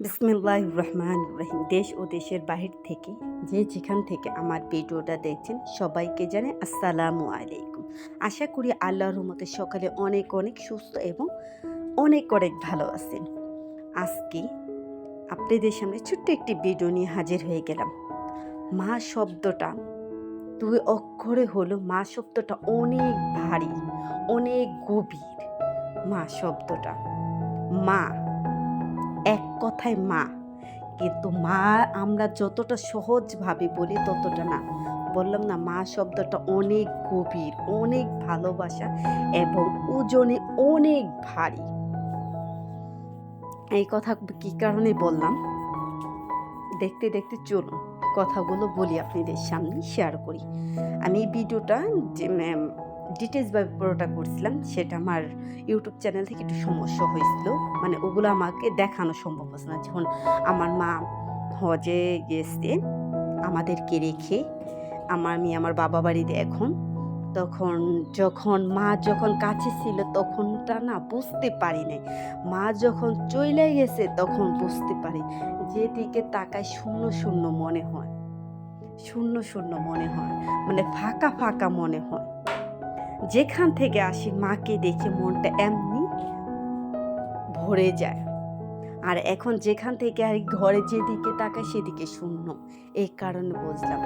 বিসমিল্লাহ রহমান রহিম। দেশ ও দেশের বাহির থেকে যে যেখান থেকে আমার ভিডিওটা দেখছেন, সবাইকে জানে আসসালামু আলাইকুম। আশা করি আল্লাহর মতে সকালে অনেক অনেক সুস্থ এবং অনেক অনেক ভালো আছেন। আজকে আপনাদের সামনে ছোট্ট একটি ভিডিও নিয়ে হাজির হয়ে গেলাম। মা শব্দটা দুই অক্ষরে হলো, মা শব্দটা অনেক ভারী, অনেক গভীর। মা শব্দটা মা কথায় মা। কিন্তু মা আমরা যতটা সহজভাবে বলি ততটা না। বললাম না, মা শব্দটা অনেক গভীর, অনেক ভালোবাসা এবং ওজনে অনেক ভারী। এই কথা কি কারণে বললাম? দেখতে দেখতে চলুন, কথাগুলো বলি আপনাদের সামনে শেয়ার করি। আমি এই ভিডিওটা ডিটেলসভাবে পুরোটা করছিলাম, সেটা আমার ইউটিউব চ্যানেল থেকে একটু সমস্যা হয়েছিল। মানে ওগুলো আমাকে দেখানো সম্ভব হচ্ছে না। যখন আমার মা হজে গেছে, আমাদেরকে রেখে, আমার আমি আমার বাবা বাড়িতে এখন, তখন যখন মা যখন কাছে ছিল, তখনটা না বুঝতে পারি নাই। মা যখন চলে গেছে, তখন বুঝতে পারি। যেদিকে তাকায় শূন্য শূন্য মনে হয়। শূন্য শূন্য মনে হয়। মানে ফাঁকা ফাঁকা মনে হয়। যেখান থেকে আসি মাকে দেখে মনটা এমনি ভরে যায়। আর এখন যেখান থেকে আর ঘরে যেদিকে তাকায় সেদিকে শূন্য। এই কারণে বুঝলাম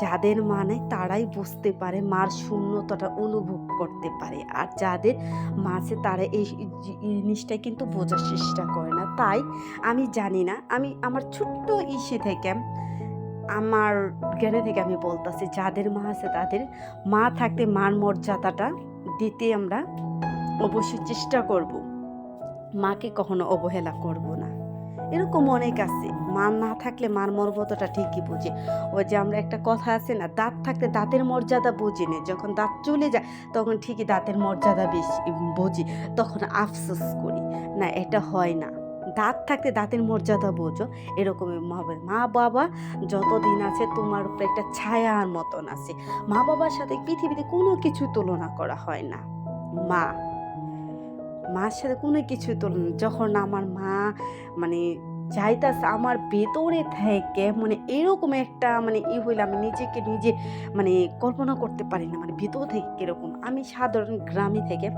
যাদের মানে তারাই বুঝতে পারে মার শূন্যতাটা অনুভব করতে পারে। আর যাদের মাছে তারা এই জিনিসটা কিন্তু বোঝার চেষ্টা করে না। তাই আমি জানি না, আমি আমার ছোট্ট ইসে থেকে আমার জ্ঞানে থেকে আমি বলতেছি, যাদের মা আছে তাদের মা থাকতে মার মর্যাদাটা দিতে আমরা অবশ্যই চেষ্টা করব। মাকে কখনো অবহেলা করব না। এরকম অনেক আছে। মা না থাকলে মার মর্যাদাটা ঠিকই বুঝে। ওই যে আমরা একটা কথা আছে না, দাঁত থাকতে দাঁতের মর্যাদা বুঝি না। যখন দাঁত চলে যায়, তখন ঠিকই দাঁতের মর্যাদা বেশি বুঝি। তখন আফসোস করি। না, এটা হয় না। দাঁত থাকতে দাঁতের মর্যাদা বোঝো, এরকমই হবে। মা বাবা যতদিন আছে তোমার উপরে একটা ছায়ার মতন আছে। মা বাবার সাথে পৃথিবীতে কোনো কিছু তুলনা করা হয় না। মা, মার সাথে কোনো কিছু তুলনা যখন আমার মা মানে চাইতাছে আমার ভেতরে থেকে মানে এরকম একটা মানে ই হইলে আমি নিজেকে নিজে মানে কল্পনা করতে পারি না। মানে ভেতর থেকে কীরকম আমি সাধারণ গ্রামে থেকে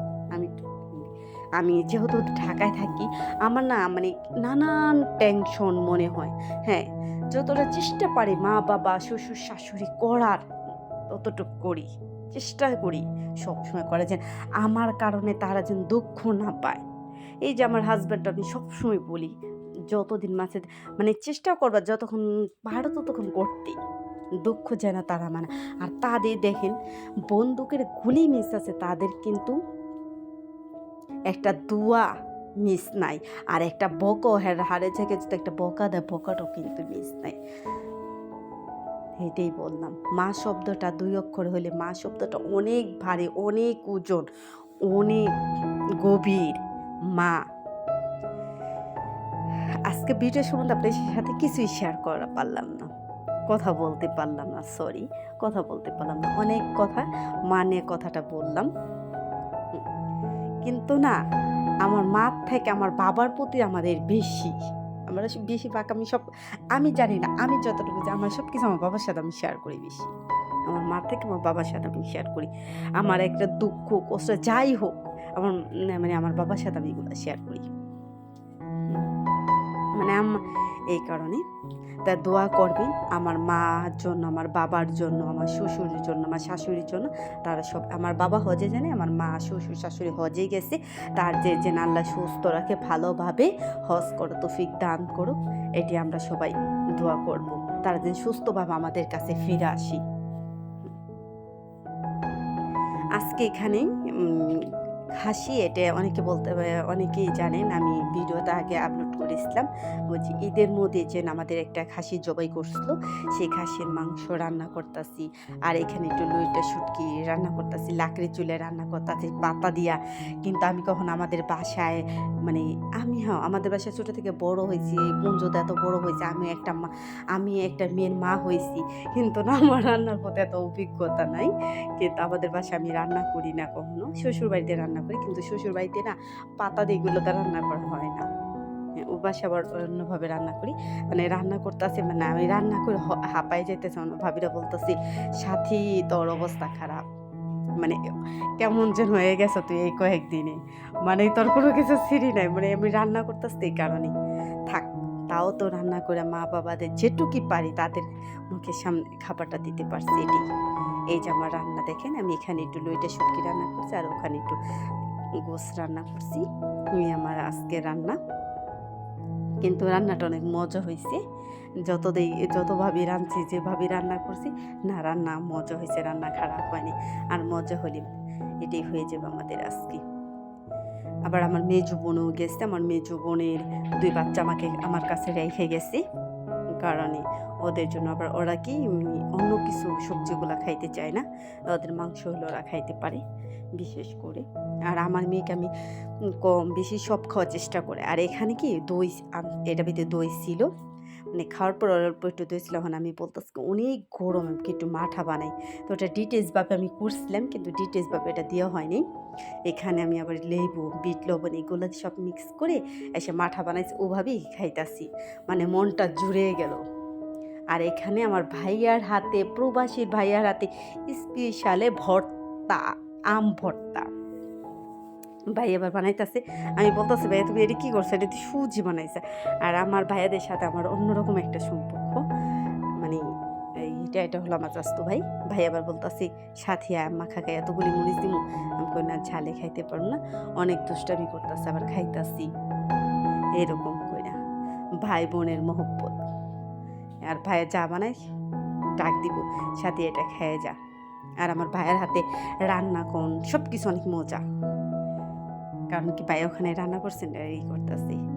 আমি যেহেতু ঢাকায় থাকি, আমার না মানে নানান টেনশন মনে হয়। হ্যাঁ যতটা চেষ্টা পারি মা, বাবা, শ্বশুর, শাশুড়ি করার, ততটুকু করি, চেষ্টা করি সবসময় করে যেন আমার কারণে তারা যেন দুঃখ না পায়। এই যে আমার হাজব্যান্ড আমি সবসময় বলি, যতদিন মাসে মানে চেষ্টা করবা যতক্ষণ পারো ততক্ষণ করতে। দুঃখ যেন তারা মানে আর তাদের দেখেন, বন্দুকের গুলি মিস আছে, তাদের কিন্তু একটা দুয়া মিস নাই, আর একটা বকও হ্যাঁ হারে থেকে যদি একটা বকা দেয়, বকাটাও কিন্তু মিস নাই। এটাই বললাম, মা শব্দটা দুই অক্ষর হলে মা শব্দটা অনেক ভারী, অনেক ওজন অনেক গভীর, মা। আজকে ভিডিও সম্বন্ধে আপনাদের সাথে কিছুই শেয়ার করা পারলাম না, কথা বলতে পারলাম না সরি কথা বলতে পারলাম না, অনেক কথা মানে কথাটা বললাম। কিন্তু না, আমার মার থেকে আমার বাবার প্রতি আমাদের বেশি। আমরা বেশিরভাগ আমি সব, আমি জানি না, আমি যতটুকু যে আমার সব কিছু আমার বাবার সাথে আমি শেয়ার করি বেশি। আমার মার থেকে আমার বাবার সাথে আমি শেয়ার করি। আমার একটা দুঃখ, কষ্ট, যাই হোক, আমার মানে আমার বাবার সাথে আমি এগুলো শেয়ার করি। মানে এই কারণে। তা দোয়া করবেন, আমার মার জন্য, আমার বাবার জন্য, আমার শ্বশুরের জন্য, আমার শাশুড়ির জন্য, তারা সব, আমার বাবা হজে জানে, আমার মা, শ্বশুর, শাশুড়ি হজে গেছে, তার যে যে আল্লাহ সুস্থ রাখে, ভালোভাবে হজ করো তফিক দান করুক, এটি আমরা সবাই দোয়া করব, তারা যেন সুস্থভাবে আমাদের কাছে ফিরে আসি। আজকে এখানে খাসি এটা অনেকে বলতে অনেকেই জানেন। আমি ভিডিওটা আগে আপলোড করেছিলাম। বলছি ঈদের মধ্যে যে আমাদের একটা খাসি জবাই করছিল, সেই খাসির মাংস রান্না করতেছি। আর এখানে একটু লইটা শুটকি রান্না করতেছি, লাকড়ি চুলে রান্না করতেছি, পাতা দিয়া। কিন্তু আমি কখন আমাদের বাসায় মানে আমি হ্যাঁ আমাদের বাসায় ছোটো থেকে বড় হয়েছি পুঞ্জতে এত বড় হয়েছে, আমি একটা মা, আমি একটা মেয়ের মা হয়েছি। কিন্তু না, আমার রান্নার প্রতি এত অভিজ্ঞতা নাই। কিন্তু আমাদের বাসায় আমি রান্না করি না কখনো। শ্বশুর বাড়িতে রান্না করি, কিন্তু শ্বশুর বাড়িতে না পাতা দিয়েগুলোতে রান্না করা হয় না। ও বাসা আবার অন্যভাবে রান্না করি। মানে রান্না করতেছি মানে আমি রান্না করে হাঁপাই যেতেছে আমার ভাবিরা বলতেছি, সাথী, তোর অবস্থা খারাপ। মানে কেমন যেন হয়ে গেছে তুই এই কয়েকদিনে। মানে তোর কোনো কিছু সিঁড়ি নাই। মানে আমি রান্না করতেছি এই কারণে। থাক, তাও তো রান্না করে মা বাবাদের যেটুকি পারি তাদের মুখের সামনে খাবারটা দিতে পারছি এটাই। এই যে আমার রান্না দেখেন, আমি এখানে একটু লইটা শুটকি রান্না করছি আর ওখানে একটু গোস রান্না করছি। এই আমার আজকে রান্না। কিন্তু রান্নাটা অনেক মজা হয়েছে। যত দেই যতভাবে রাঁধছি যেভাবে রান্না করছি, না, রান্না মজা হয়েছে, রান্না খারাপ হয়নি। আর মজা হলে এটাই হয়ে যাবে আমাদের আজকে। আবার আমার মেজু বোনও গেছে, আমার মেজো বোনের দুই বাচ্চা আমাকে, আমার কাছে রেখে গেছে। কারণে। ওদের জন্য আবার ওরা কি অন্য কিছু সবজিগুলো খাইতে চায় না। ওদের মাংস হলে ওরা খাইতে পারে, বিশেষ করে। আর আমার মেয়েকে আমি কম বেশি সব খাওয়ার চেষ্টা করে। আর এখানে কি দই এটা ভিতরে দই ছিল। মানে খাওয়ার পর অল্প একটু দই ছিল, এখন আমি বলতেছি অনেক গরম একটু মাঠা বানাই। তো ওটা ডিটেলসভাবে আমি করছিলাম, কিন্তু ডিটেলসভাবে এটা দেওয়া হয়নি। এখানে আমি আবার লেবু, বিট, লবণ এগুলো সব মিক্স করে এসে মাঠা বানাইছি, ওভাবেই খাইতাছি। মানে মনটা জুড়ে গেল। আর এখানে আমার ভাইয়ার হাতে, প্রবাসীর ভাইয়ার হাতে স্পেশালে ভর্তা, আম ভর্তা। ভাই এবার বানাইতেছে। আমি বলতেছি, ভাইয়া, তুমি এটা কী করছ? এটা তুই সুজি বানাইছে। আর আমার ভাইয়াদের সাথে আমার অন্যরকম একটা সম্পর্ক। মানে এই এটা হলো আমার চাস্তু ভাই। ভাই আবার বলতেছি, সাথী আম্মা খাকে, এতগুলি মরিচ দিব আমি কই, না, ঝালে খাইতে পারো না। অনেক দুষ্টামি করতেছে, আবার খাইতাছি। এরকম কইরা ভাই বোনের মহব্বত। আর ভাইয়া যা বানায়, ডাক দিব, সাথে, এটা খেয়ে যা। আর আমার ভাইয়ের হাতে রান্না, কোন সব কিছু অনেক মজা। কারণ কি ভাই ওখানে রান্না করছেন এই করতেছি।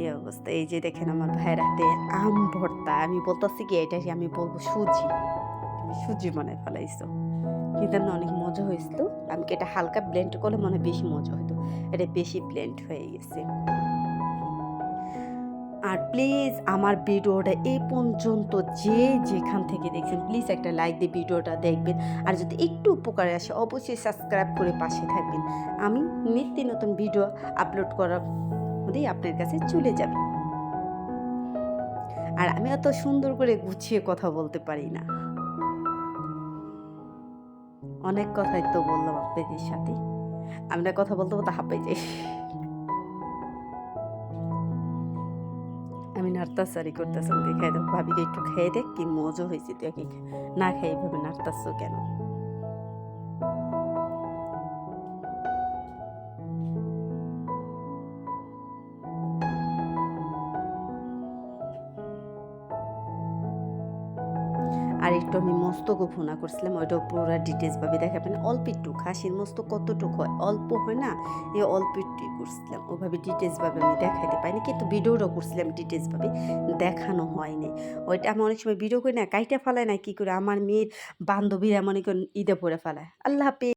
এই অবস্থা। এই যে দেখেন আমার ভাইয়ের হাতে আম ভর্তা। আমি বলতেছি কি, এটা আমি বলব সুজি? তুমি সুজি মনে ফেলাইছো। কিন্তু অনেক মজা হয়েছিল। আমি কি এটা হালকা ব্লেন্ড করলে মনে হয় বেশি মজা হইতো। এটা বেশি ব্লেন্ড হয়ে গেছে। আর প্লিজ আমার ভিডিওটা এই পর্যন্ত যে যেখান থেকে দেখছেন প্লিজ একটা লাইক দিয়ে ভিডিওটা দেখবেন। আর যদি একটু উপকারে আসে, অবশ্যই সাবস্ক্রাইব করে পাশে থাকবেন। আমি নিত্য নতুন ভিডিও আপলোড করার মধ্যেই আপনার কাছে চলে যাবে। আর আমি অত সুন্দর করে গুছিয়ে কথা বলতে পারি না। অনেক কথাই তো বললাম আপনাদের সাথে। আমরা কথা বলতে বলতে হাঁপাই যাই। নাড়তাসারি করতেছি খাই দেবো ভাবিকে একটু খেয়ে দেখ কি মজা হয়েছে তুই না খাই এইভাবে নাড়তাছ কেন? আর একটু আমি মস্তকও ভুনা করছিলাম, ওইটা পুরো ডিটেলসভাবে দেখাবেন। অল্প একটু, খাসির মস্ত কতটুকু হয়? অল্প হয় না এ অল্প একটুই করছিলাম। ওভাবে ডিটেলসভাবে আমি দেখাইতে পাইনি কিন্তু ভিডিওটাও করছিলাম ডিটেলসভাবে দেখানো হয়নি। ওইটা আমি অনেক সময় ভিডিও করি না, কাইটা ফালায় না, কী করে? আমার মেয়ের বান্ধবীরা মনে করেন ঈদে পরে ফালায়। আল্লাহ হাফিজ।